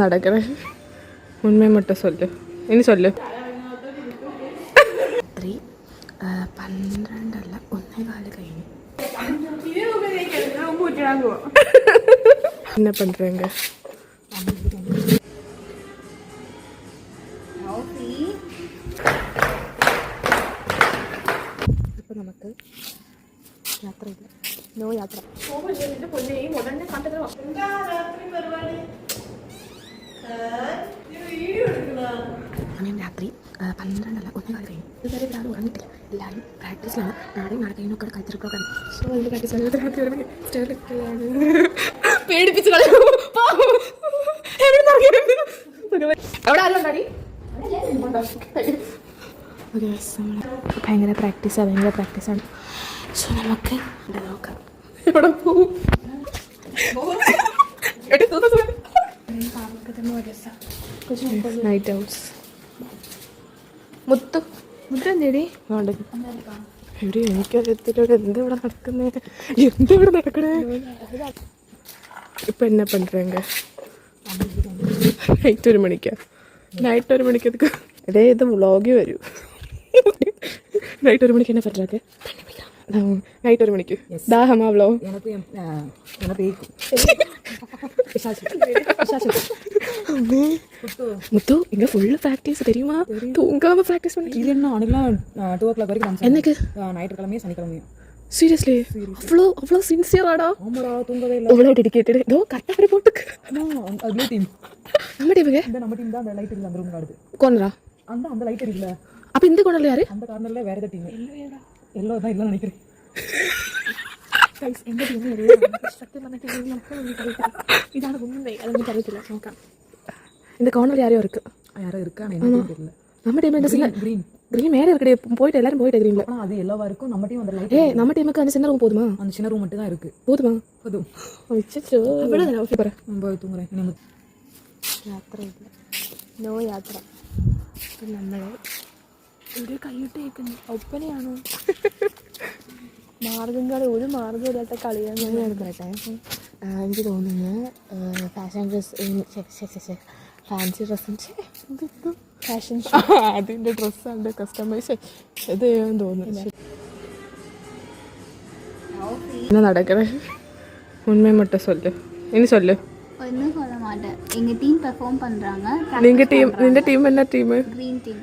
നടക്കണേ ഉണ്മ மட்டும் சொல்லு ഇനി சொல்லு രാത്രി ആ, പന്ത്രണ്ടല്ല ഒന്നേ കാല് കഴിഞ്ഞു என்ன பண்றீங்க ഇപ്പം നമുക്ക് യാത്രയില്ല നോ യാത്ര സമയം പന്ത്രണ്ടല്ല ഒന്ന് കളി കഴിഞ്ഞു ഇതുവരെ ഇവിടെ ആരും ഉറങ്ങിയിട്ടില്ല. എല്ലാവരും പ്രാക്ടീസിലാണ്. നാളെയും നാളെ കഴിഞ്ഞൊക്കെ കൾച്ചർ പ്രോഗ്രാം സോ അതിന്റെ പ്രാക്ടീസ് പേടിപ്പിച്ച് കളയും. അവിടെ ആരും ഭയങ്കര പ്രാക്ടീസാണ് ഭയങ്കര പ്രാക്ടീസാണ്. സോ നമുക്ക് ഇവിടെ നോക്കാം. എവിടെ പോകും. Night outs Muthu. മുത്തു എന്തേടി? വേണ്ട. എവിടെ എനിക്കറിയത്തില്ല എന്താ ഇവിടെ നടക്കുന്നേ? എന്താ ഇവിടെ നടക്കണേ? ഇപ്പം എന്നാ പണ്ടുങ്ക നൈറ്റ് ഒരു മണിക്കാ. നൈറ്റ് ഒരു മണിക്ക് എടേ ഇത് വ്ളോഗി വരൂ. നൈറ്റ് ഒരു മണിക്ക് എന്നെ പറ്റാക്കേ நைட் ஒரு மணிக்கு. தாகமா அவ்வளோ எனக்கு முத்து இங்க ஃபுல்லாக பிராக்டிஸ் தெரியுமா? தூங்காமல் ப்ராக்டிஸ் பண்ணி இது என்ன அன்றைக்கெலாம் டூ ஓ கிளாக் வரைக்கும் எனக்கு ஞாயிற்றுக்கிழமையும் சனிக்கிழமையும். சீரியஸ்லி அவ்வளோ அவ்வளோ சின்சியராடா ஆமாடா தூங்கவே இல்லை. அவ்வளோ டெடிக்கேட்டட் இதோ கரெக்டாக அப்படி போட்டுக்கு அவ்வளோ டீம் நம்ம டீமுங்க இந்த நம்ம டீம் தான் அந்த லைட் இருக்குது அந்த ரூம் ஆடுது. கோனரா அந்த அந்த லைட் இருக்குல்ல அப்போ இந்த கோனரில் யாரு? அந்த கார்னரில் வேறு எதாவது டீம் இல்லையாடா. எல்லோ தான் இல்லைன்னு நினைக்கிறேன் ഇതാണ് ഉണ്മ അതൊന്നും അറിയത്തില്ല നോക്കാം இந்த கார்னர் யாரையும் இருக்கு யாரோ இருக்கா நான் என்ன team தெரியல நம்ம டீம் என்ன சின்ன green கிரீன் மேலே இருக்கடே போயிட்டு எல்லாரும் போயிட்டு கிரீன்ல ஆனா அது எல்லோவா இருக்கும் நம்ம டீம் அந்த லைட் ஏ நம்ம டீமுக்கு அந்த சின்ன ரூம் போதுமா அந்த சின்ன ரூம் மட்டும் தான் இருக்கு போதுமா போதும் அச்சோ சூப்பர் நான் போய் தூங்குறேன் இனி வந்து യാത്രയില്ല നോ യാത്ര അപ്പം നമ്മൾ ഒരു കൈയിട്ട് കേൾക്കുന്നു ഒപ്പനയാണോ മാർഗം കളി ഒരു മാർഗം ഇല്ലാത്ത കളിയാണ് ഞാൻ പറയട്ടെ ആ, എനിക്ക് തോന്നുന്നു ഫാഷൻ ഡ്രസ് ഫാൻസി ഡ്രസ്സും ഫാഷൻ അതിൻ്റെ ഡ്രസ്സാണ്ട് കസ്റ്റമൈസ് ഇത് ചെയ്യാൻ തോന്നുന്നു என்ன நடக்கிறேன் உண்மை மட்டும் சொல்லு இனி சொல்லு ஒன்றும் சொல்ல மாட்டேன் எங்கள் டீம் பெர்ஃபார்ம் பண்ணுறாங்க நீங்க டீம் நின்ற டீம் என்ன டீம் க்ரீன் டீம்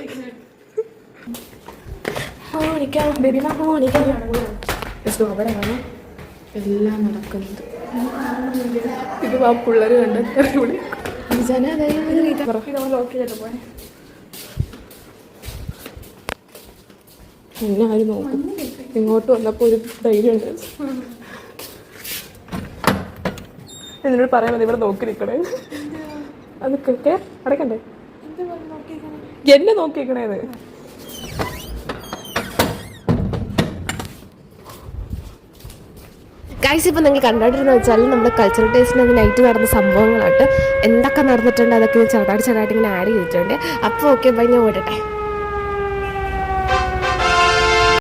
ഓണിക്കാം ബേബി ഓണിക്കാം അവിടെയാണ് എല്ലാം നടക്കുന്നത്. ഇത് ആ പിള്ളേർ കണ്ടെത്തി എന്നെ ആര് നോക്കും? ഇങ്ങോട്ട് വന്നപ്പോൾ ഒരു ധൈര്യം ഉണ്ട്. എന്നോട് പറയാൻ മതി ഇവിടെ നോക്കി നിൽക്കണേ അത് കേ അടക്കണ്ടേ? എന്നെ നോക്കിക്കണേന്ന് ഗൈസ് ഇപ്പം നിങ്ങൾ കണ്ടോണ്ടിരുന്ന വെച്ചാൽ നമ്മുടെ കൾച്ചറൽ ടേസ്റ്റിന് നൈറ്റ് നടന്ന സംഭവങ്ങളായിട്ട് എന്തൊക്കെ നടന്നിട്ടുണ്ട് അതൊക്കെ ചെറുതായിട്ട് ചെറുതായിട്ട് ഇങ്ങനെ ആഡ് ചെയ്തിട്ടുണ്ട്. അപ്പോൾ ഓക്കെ ഞാൻ ഓടട്ടെ.